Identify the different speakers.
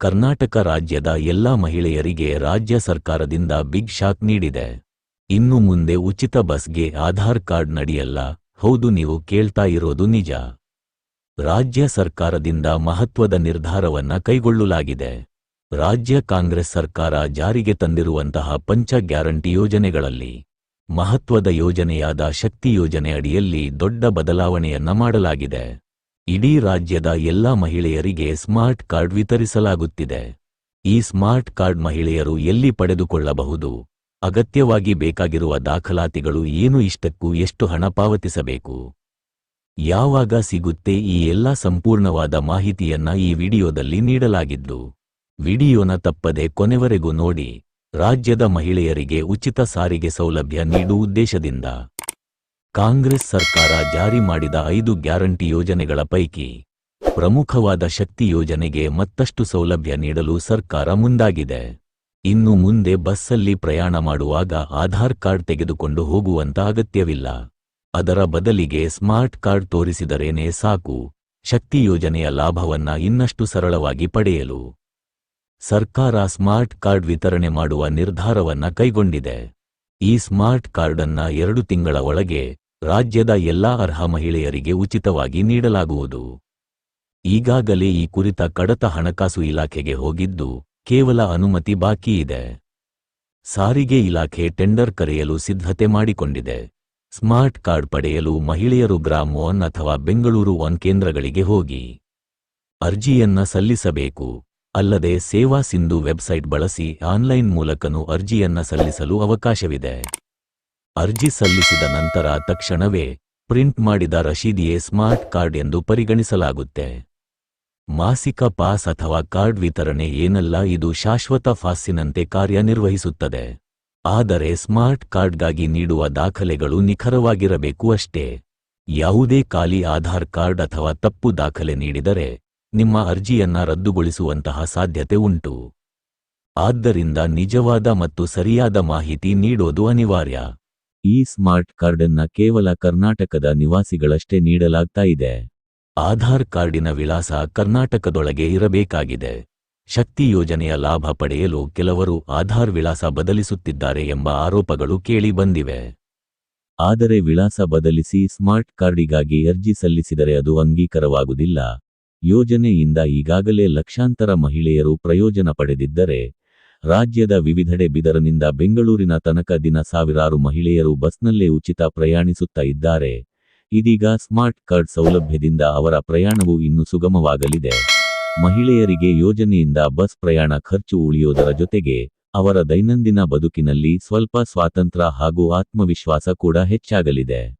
Speaker 1: ಕರ್ನಾಟಕ ರಾಜ್ಯದ ಎಲ್ಲಾ ಮಹಿಳೆಯರಿಗೆ ರಾಜ್ಯ ಸರ್ಕಾರದಿಂದ ಬಿಗ್ ಶಾಕ್ ನೀಡಿದೆ. ಇನ್ನು ಮುಂದೆ ಉಚಿತ ಬಸ್ಗೆ ಆಧಾರ್ ಕಾರ್ಡ್ ನಡೆಯಲ್ಲ, ಹೌದು ನೀವು ಕೇಳ್ತಾ ಇರೋದು ನಿಜ. ರಾಜ್ಯ ಸರ್ಕಾರದಿಂದ ಮಹತ್ವದ ನಿರ್ಧಾರವನ್ನ ಕೈಗೊಳ್ಳಲಾಗಿದೆ. ರಾಜ್ಯ ಕಾಂಗ್ರೆಸ್ ಸರ್ಕಾರ ಜಾರಿಗೆ ತಂದಿರುವಂತಹ ಪಂಚ ಗ್ಯಾರಂಟಿ ಯೋಜನೆಗಳಲ್ಲಿ, ಮಹತ್ವದ ಯೋಜನೆಯಾದ ಶಕ್ತಿ ಯೋಜನೆ ಅಡಿಯಲ್ಲಿ ದೊಡ್ಡ ಬದಲಾವಣೆಯನ್ನ ಮಾಡಲಾಗಿದೆ. ಇಡೀ ರಾಜ್ಯದ ಎಲ್ಲಾ ಮಹಿಳೆಯರಿಗೆ ಸ್ಮಾರ್ಟ್ ಕಾರ್ಡ್ ವಿತರಿಸಲಾಗುತ್ತಿದೆ. ಈ ಸ್ಮಾರ್ಟ್ ಕಾರ್ಡ್ ಮಹಿಳೆಯರು ಎಲ್ಲಿ ಪಡೆದುಕೊಳ್ಳಬಹುದು? ಅಗತ್ಯವಾಗಿ ಬೇಕಾಗಿರುವ ದಾಖಲಾತಿಗಳು ಏನು? ಇಷ್ಟಕ್ಕೂ ಎಷ್ಟು ಹಣ ಪಾವತಿಸಬೇಕು? ಯಾವಾಗ ಸಿಗುತ್ತೆ? ಈ ಎಲ್ಲಾ ಸಂಪೂರ್ಣವಾದ ಮಾಹಿತಿಯನ್ನ ಈ ವಿಡಿಯೋದಲ್ಲಿ ನೀಡಲಾಗಿದ್ದು, ವಿಡಿಯೋನ ತಪ್ಪದೆ ಕೊನೆವರೆಗೂ ನೋಡಿ, ರಾಜ್ಯದ ಮಹಿಳೆಯರಿಗೆ ಉಚಿತ ಸಾರಿಗೆ ಸೌಲಭ್ಯ ನೀಡುವ ಉದ್ದೇಶದಿಂದ. ಕಾಂಗ್ರೆಸ್ ಸರ್ಕಾರ ಜಾರಿ ಮಾಡಿದ ಐದು ಗ್ಯಾರಂಟಿ ಯೋಜನೆಗಳ ಪೈಕಿ ಪ್ರಮುಖವಾದ ಶಕ್ತಿ ಯೋಜನೆಗೆ ಮತ್ತಷ್ಟು ಸೌಲಭ್ಯ ನೀಡಲು ಸರ್ಕಾರ ಮುಂದಾಗಿದೆ. ಇನ್ನು ಮುಂದೆ ಬಸ್ಸಲ್ಲಿ ಪ್ರಯಾಣ ಮಾಡುವಾಗ ಆಧಾರ್ ಕಾರ್ಡ್ ತೆಗೆದುಕೊಂಡು ಹೋಗುವಂತ ಅಗತ್ಯವಿಲ್ಲ. ಅದರ ಬದಲಿಗೆ ಸ್ಮಾರ್ಟ್ ಕಾರ್ಡ್ ತೋರಿಸಿದರೇನೆ ಸಾಕು. ಶಕ್ತಿ ಯೋಜನೆಯ ಲಾಭವನ್ನ ಇನ್ನಷ್ಟು ಸರಳವಾಗಿ ಪಡೆಯಲು ಸರ್ಕಾರ ಸ್ಮಾರ್ಟ್ ಕಾರ್ಡ್ ವಿತರಣೆ ಮಾಡುವ ನಿರ್ಧಾರವನ್ನ ಕೈಗೊಂಡಿದೆ. ಈ ಸ್ಮಾರ್ಟ್ ಕಾರ್ಡ್ ಅನ್ನ ಎರಡು ತಿಂಗಳ ಒಳಗೆ ರಾಜ್ಯದ ಎಲ್ಲಾ ಅರ್ಹ ಮಹಿಳೆಯರಿಗೆ ಉಚಿತವಾಗಿ ನೀಡಲಾಗುವುದು. ಈಗಾಗಲೇ ಈ ಕುರಿತ ಕಡತ ಹಣಕಾಸು ಇಲಾಖೆಗೆ ಹೋಗಿದ್ದು, ಕೇವಲ ಅನುಮತಿ ಬಾಕಿ ಇದೆ. ಸಾರಿಗೆ ಇಲಾಖೆ ಟೆಂಡರ್ ಕರೆಯಲು ಸಿದ್ಧತೆ ಮಾಡಿಕೊಂಡಿದೆ. ಸ್ಮಾರ್ಟ್ ಕಾರ್ಡ್ ಪಡೆಯಲು ಮಹಿಳೆಯರು ಗ್ರಾಮ್ ಒನ್ ಅಥವಾ ಬೆಂಗಳೂರು ಒನ್ ಕೇಂದ್ರಗಳಿಗೆ ಹೋಗಿ. ಅರ್ಜಿಯನ್ನ ಸಲ್ಲಿಸಬೇಕು. ಅಲ್ಲದೆ ಸೇವಾ ಸಿಂಧು ವೆಬ್ಸೈಟ್ ಬಳಸಿ ಆನ್ಲೈನ್ ಮೂಲಕನೂ ಅರ್ಜಿಯನ್ನ ಸಲ್ಲಿಸಲು ಅವಕಾಶವಿದೆ. ಅರ್ಜಿ ಸಲ್ಲಿಸಿದ ನಂತರ ತಕ್ಷಣವೇ ಪ್ರಿಂಟ್ ಮಾಡಿದ ರಶೀದಿಯೇ ಸ್ಮಾರ್ಟ್ ಕಾರ್ಡ್ ಎಂದು ಪರಿಗಣಿಸಲಾಗುತ್ತೆ. ಮಾಸಿಕ ಪಾಸ್ ಅಥವಾ ಕಾರ್ಡ್ ವಿತರಣೆ ಏನಲ್ಲ, ಇದು ಶಾಶ್ವತ ಫಾಸ್ಸಿನಂತೆ ಕಾರ್ಯನಿರ್ವಹಿಸುತ್ತದೆ. ಆದರೆ ಸ್ಮಾರ್ಟ್ ಕಾರ್ಡ್ಗಾಗಿ ನೀಡುವ ದಾಖಲೆಗಳು ನಿಖರವಾಗಿರಬೇಕು ಅಷ್ಟೇ. ಯಾವುದೇ ಖಾಲಿ ಆಧಾರ್ ಕಾರ್ಡ್ ಅಥವಾ ತಪ್ಪು ದಾಖಲೆ ನೀಡಿದರೆ ನಿಮ್ಮ ಅರ್ಜಿಯನ್ನ ರದ್ದುಗೊಳಿಸುವಂತಹ ಸಾಧ್ಯತೆ ಉಂಟು. ಆದ್ದರಿಂದ ನಿಜವಾದ ಮತ್ತು ಸರಿಯಾದ ಮಾಹಿತಿ ನೀಡೋದು ಅನಿವಾರ್ಯ. ಈ ಸ್ಮಾರ್ಟ್ ಕಾರ್ಡನ್ನ ಕೇವಲ ಕರ್ನಾಟಕದ ನಿವಾಸಿಗಳಷ್ಟೇ ನೀಡಲಾಗ್ತಾ ಇದೆ. ಆಧಾರ್ ಕಾರ್ಡಿನ ವಿಳಾಸ ಕರ್ನಾಟಕದೊಳಗೆ ಇರಬೇಕಾಗಿದೆ. ಶಕ್ತಿ ಯೋಜನೆಯ ಲಾಭ ಪಡೆಯಲು ಕೆಲವರು ಆಧಾರ್ ವಿಳಾಸ ಬದಲಿಸುತ್ತಿದ್ದಾರೆ ಎಂಬ ಆರೋಪಗಳು ಕೇಳಿ ಬಂದಿವೆ. ಆದರೆ ವಿಳಾಸ ಬದಲಿಸಿ ಸ್ಮಾರ್ಟ್ ಕಾರ್ಡಿಗಾಗಿ ಅರ್ಜಿ ಸಲ್ಲಿಸಿದರೆ ಅದು ಅಂಗೀಕಾರವಾಗುವುದಿಲ್ಲ. ಯೋಜನೆಯಿಂದ ಈಗಾಗಲೇ ಲಕ್ಷಾಂತರ ಮಹಿಳೆಯರು ಪ್ರಯೋಜನ ಪಡೆದಿದ್ದರೆ ರಾಜ್ಯದ ವಿವಿಧೆಡೆ ಬಿದರನಿಂದ ಬೆಂಗಳೂರಿನ ತನಕ ದಿನ ಸಾವಿರಾರು ಮಹಿಳೆಯರು ಬಸ್ನಲ್ಲೇ ಉಚಿತ ಪ್ರಯಾಣಿಸುತ್ತಾ ಇದ್ದಾರೆ. ಇದೀಗ ಸ್ಮಾರ್ಟ್ ಕಾರ್ಡ್ ಸೌಲಭ್ಯದಿಂದ ಅವರ ಪ್ರಯಾಣವು ಇನ್ನೂ ಸುಗಮವಾಗಲಿದೆ. ಮಹಿಳೆಯರಿಗೆ ಯೋಜನೆಯಿಂದ ಬಸ್ ಪ್ರಯಾಣ ಖರ್ಚು ಉಳಿಯೋದರ ಜೊತೆಗೆ ಅವರ ದೈನಂದಿನ ಬದುಕಿನಲ್ಲಿ ಸ್ವಲ್ಪ ಸ್ವಾತಂತ್ರ್ಯ ಹಾಗೂ ಆತ್ಮವಿಶ್ವಾಸ ಕೂಡ ಹೆಚ್ಚಾಗಲಿದೆ.